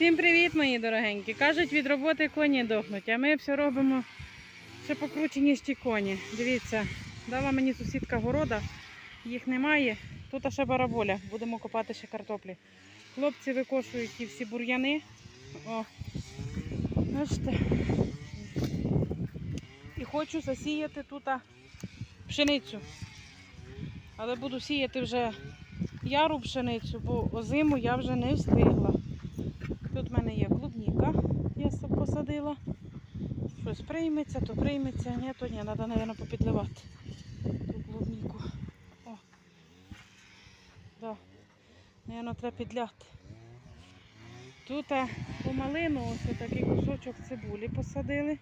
Всім привіт, мої дорогенькі. Кажуть, від роботи коні дохнуть, а ми все робимо ще покруче, ніж ті коні. Дивіться, дала мені сусідка города, їх немає. Тут ще бараболя, будемо копати ще картоплі. Хлопці викошують ті всі бур'яни. О, бачите. І хочу засіяти тут пшеницю. Але буду сіяти вже яру пшеницю, бо озиму я вже не встигла. Мене є клубніка, я посадила. Щось прийметься, то прийметься, ні, то ні, треба, мабуть, попідливати ту клубніку. О. Да. Наверно, треба підляти. Тут по малину ось такий кусочок цибулі посадили.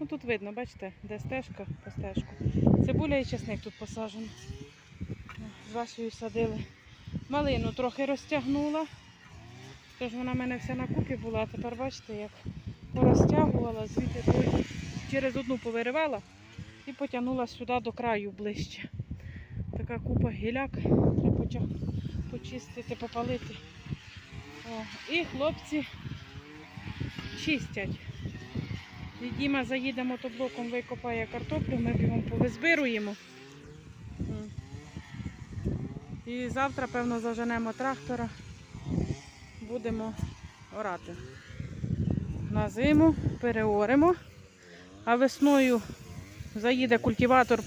Ну тут видно, бачите, де стежка по стежку. Цибуля і чесник тут посаджено. З Васею садили. Малину трохи розтягнула. Тож вона в мене вся на купі була, а тепер бачите, як порозтягувала, звідти через одну повиривала і потягнула сюди до краю ближче. Така купа гіляк, треба почистити, попалити. О, і хлопці чистять. І Діма заїде мотоблоком, викопає картоплю, ми бігом повизбируємо. І завтра, певно, заженемо трактора будемо орати. На зиму переоримо, а весною заїде культиватор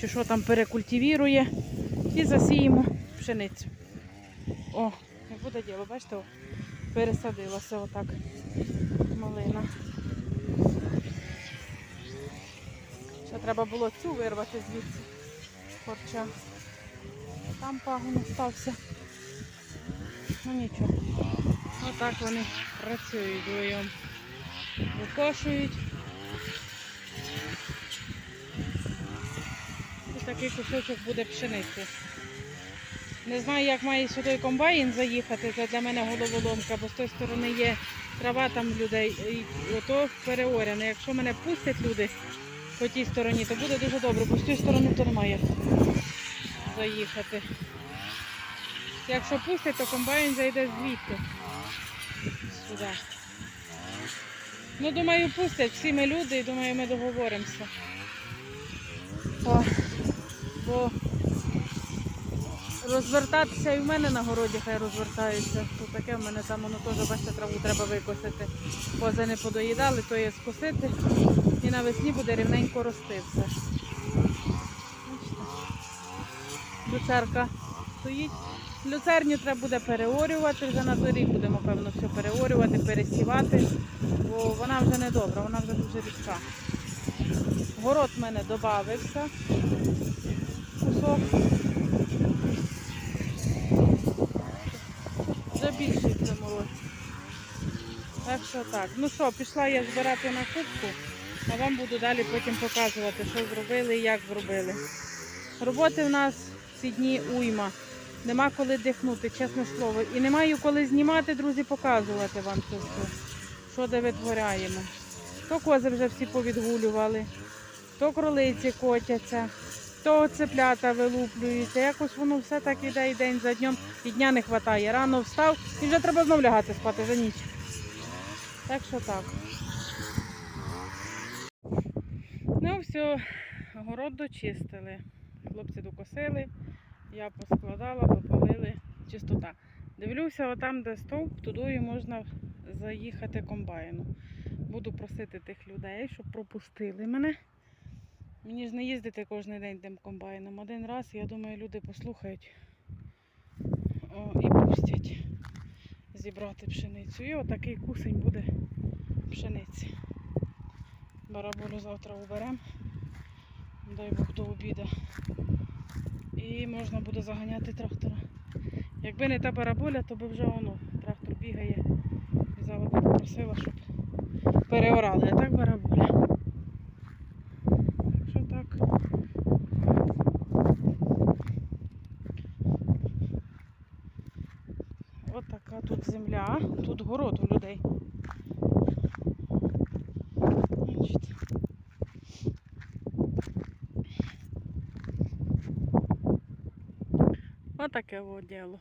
чи що там перекультивірує і засіємо пшеницю. О, як буде діло, бачите, пересадилася отак малина. Ще треба було цю вирвати звідси корча. Там пагон остався. Ну нічого. Отак вони працюють вдвоєм. Викошують. І такий кусочок буде пшениці. Не знаю, як має сюди комбайн заїхати, це для мене головоломка, бо з тої сторони є трава там людей, і ото переоряне. Якщо мене пустять люди по тій стороні, то буде дуже добре, бо з тієї сторони то немає заїхати. Якщо пустять, то комбайн зайде звідти. Сюди. Ну, думаю, пустять. Всі ми люди і думаю, ми договоримося. О, бо розвертатися і в мене на городі хай розвертаються. То таке в мене там воно теж, бачите, траву треба викосити. Кози не подоїдали, то є скосити. І навесні буде рівненько рости все. Бачите? Люцерка стоїть. Люцерню треба буде переорювати, вже на той рік будемо, певно, все переорювати, пересівати, бо вона вже не добра, вона вже дуже рідка. Город в мене додався. Кусок. Вже більший в. Так що так. Ну що, пішла я збирати на кубку, а вам буду далі потім показувати, що зробили і як зробили. Роботи в нас ці дні уйма. Нема коли дихнути, чесне слово. І не маю коли знімати, друзі, показувати вам це все, що де витворяємо. То кози вже всі повідгулювали, то кролиці котяться, то цеплята вилуплюються. Якось воно все так іде і день за днем, і дня не вистачає. Рано встав і вже треба знов лягати спати за ніч. Так що так. Ну все, город дочистили. Хлопці докосили. Я поскладала, попалили чистота. Дивлюся, отам, де стовп, туди можна заїхати комбайну. Буду просити тих людей, щоб пропустили мене. Мені ж не їздити кожен день тим комбайном. Один раз, я думаю, люди послухають о, і пустять зібрати пшеницю. І отакий кусень буде пшениці. Бараболю завтра уберемо. Дай Бог до обіду і можна буде заганяти трактора. Якби не та бараболя, то би вже воно трактор бігає. Взяла би попросила, щоб переорали. А так бараболя. Так що так. От така тут земля, тут город у людей. Бачите. Отаке от діло.